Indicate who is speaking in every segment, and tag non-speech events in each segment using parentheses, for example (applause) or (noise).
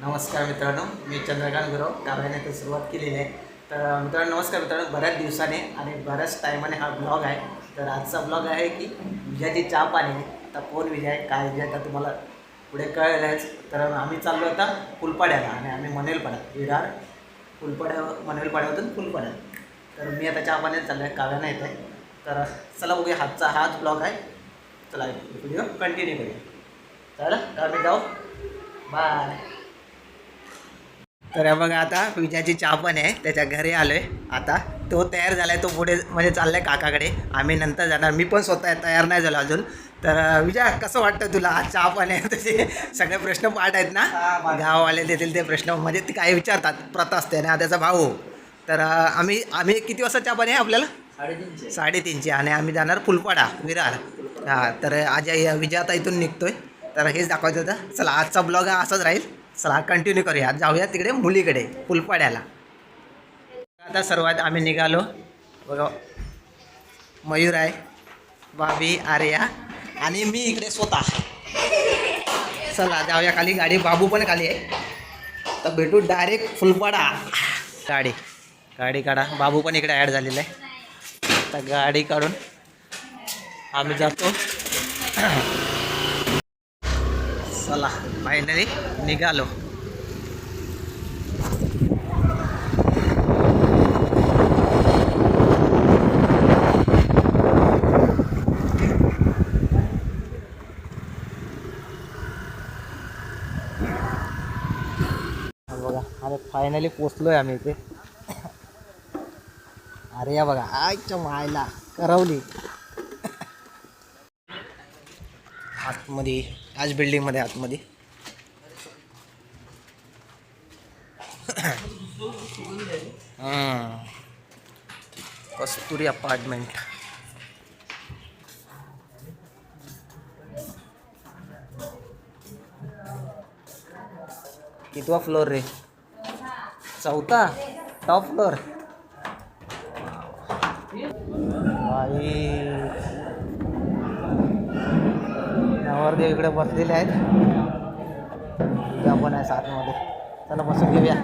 Speaker 1: नमस्कार मित्रांनो मी चंद्रकांत गुरव काव्याने तर सुरुवात केलेली आहे. तर मित्रांनो नमस्कार मित्रांनो बऱ्याच दिवसाने आणि बऱ्याच टायमाने हा ब्लॉग आहे. तर आजचा ब्लॉग आहे की विजयाची चहा पाणी आता कोण विजय आहे काय विजय आता तुम्हाला पुढे कळेलच. तर आम्ही चाललो आता फुलपाड्याला आणि आम्ही मनेलपाडा विरार फुलपाड्या मनेलपाड्यामधून फुलपाड्या तर मी आता चहा पाण्यात चाललो आहे काव्याने येत आहे तर चला बघूया हातचा हाच ब्लॉग आहे. चला व्हिडिओ कंटिन्यू करूया. चला तर आम्ही जाऊ. बाय तर बघा आता विजयाची चहा पण आहे त्याच्या घरी आलो आहे आता तो तयार झाला आहे तो पुढे म्हणजे चालला आहे काकाकडे. आम्ही नंतर जाणार. मी पण स्वतः तयार नाही झालो अजून. तर विजय कसं वाटतं तुला? आज चहा पण आहे. (laughs) तसे सगळे प्रश्न पाठ आहेत ना? गाववाले देतील ते प्रश्न. म्हणजे ते काय विचारतात? प्रथा असते ना त्याचा भाऊ. तर आम्ही आम्ही किती वाजता चहा पाणी आहे आपल्याला?
Speaker 2: साडेतीनशे.
Speaker 1: साडेतीनशे. आणि आम्ही जाणार फुलपाडा विरार. हां तर आज विजय आता इथून निघतोय. तर हेच दाखवायचं होतं. चला आजचा ब्लॉग हा असाच राहील. चला कंटिन्यू करूया. जाऊया तिकडे मुलीकडे फुलपाड्याला. आता सर्वात आम्ही निघालो. बघा मयूर आहे बाबी आर्या आणि मी इकडे स्वतः. चला जाऊया खाली. गाडी बाबू पण खाली आहे. तर भेटू डायरेक्ट फुलपाडा. गाडी गाडी काढा. बाबू पण इकडे ॲड झालेला आहे. तर गाडी काढून आम्ही जातो. चला फायनली निघालो. बघा अरे फायनली पोचलोय आम्ही इथे. अरे या बघा आयच्या मायला करवली. आतमध्ये आज बिल्डिंगमध्ये आतमध्ये. कस्तुरी अपार्टमेंट कितवा फ्लोर रे? चौथा? टॉप फ्लोर बाई. नवरदेव इकडे बसलेले आहेत. आपण पण आहे साथमध्ये चला बसून घेऊया.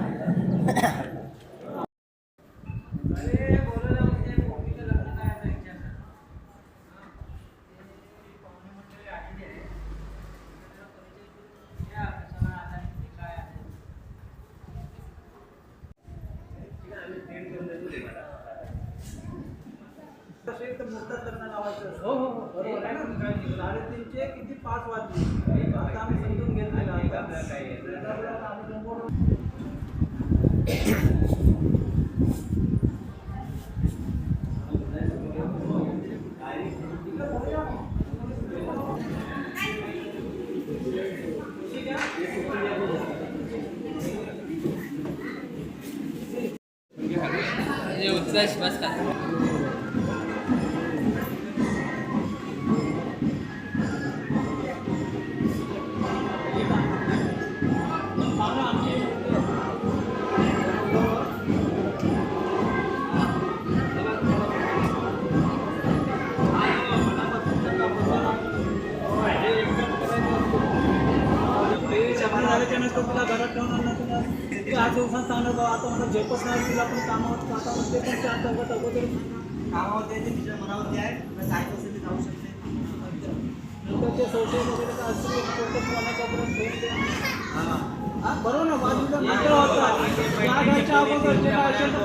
Speaker 2: हो हो हो बरोबर. आहे ना साडेतीनशे किती? पाच वाजले आता आम्ही समजून घेतलेलं आता.
Speaker 3: उत्कर्ष बस का
Speaker 2: जखमी झाल्याच्यानंतर तुला घरात ठेवणार नाही तुला? किती आठ दिवसात सांगणार बाबा आता मला झेपच नाही तुला पण कामावर आता ते पण त्या अंतर्गत अगोदर कामावर द्यायचे तुझ्या मनावरती आहे. तुला जायचं असेल तर जाऊ शकते. नंतर ते सोशल वगैरे तर असतील फोटो कोणाच्यापर्यंत ठेवून द्या हा. बरोबर ना बाजूला मित्र होता. त्या घरच्या अगोदर जे काय असेल ते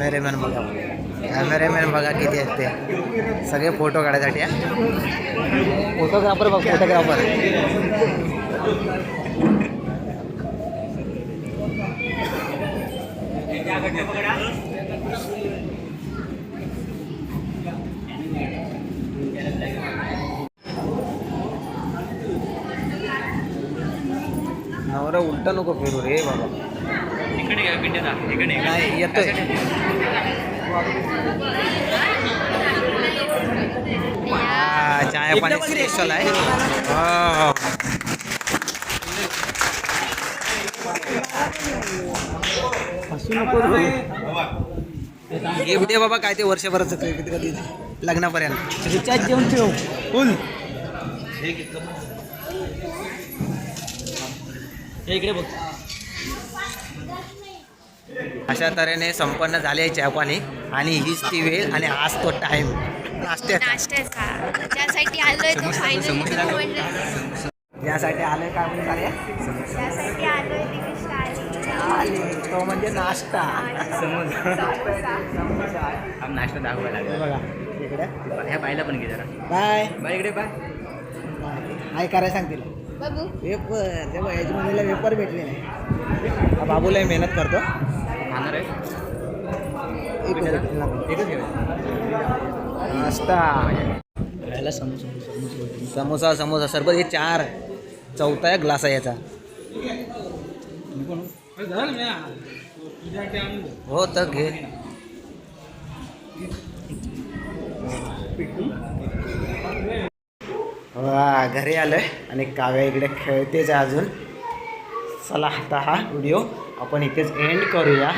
Speaker 1: कॅमेरेमॅन बघा. कॅमेरेमॅन बघा किती आहेत ते सगळे फोटो काढायसाठी फोटोग्राफर बघ फोटोग्राफर. नवरा उलटा नको फिरू रे बाबा. नाही येतोय. हा, चाय पाणी स्पेशल आहे.
Speaker 2: हसू नको.
Speaker 1: गिफ्ट दे बाबा काय ते वर्षभराचं कधी कधी लग्नापर्यंत.
Speaker 2: रिचार्ज देऊन ठेव. फुल इकडे बघ.
Speaker 1: अशा तऱ्हेने संपन्न झाले आहे चहापाणी आणि हीच ती वेळ आणि आज तो टाइम नाश्त्याचा.
Speaker 4: नाश्त्याचा. ज्यासाठी आलोय तो फायनली
Speaker 1: यासाठी काय
Speaker 4: त्यासाठी
Speaker 1: आले? तो म्हणजे नाश्ता.
Speaker 3: हा नाश्ता दाखवायला लागला.
Speaker 1: बघा. इकडे.
Speaker 3: ह्या बायला पण घे जरा.
Speaker 1: बाय.
Speaker 3: बाय इकडे बाय.
Speaker 1: हाय करायला सांगतील?
Speaker 4: बाबू.
Speaker 1: वेपर तेव्हा यजमानीला वेपर भेटले नाही. हा बाबूलाही मेहनत करतो.
Speaker 3: खाणार आहे?
Speaker 1: एक.
Speaker 3: एकच
Speaker 1: नाश्ता.
Speaker 3: खायला समोसा
Speaker 1: समोसा समोसा. सरबत हे चार. चौथा ग्लास आहे याचा. हो? तर घे. घरी आलं आहे आणि काव्या इकडे खेळतेच आहे अजून. चला आता हा व्हिडिओ आपण इथेच एंड करूया.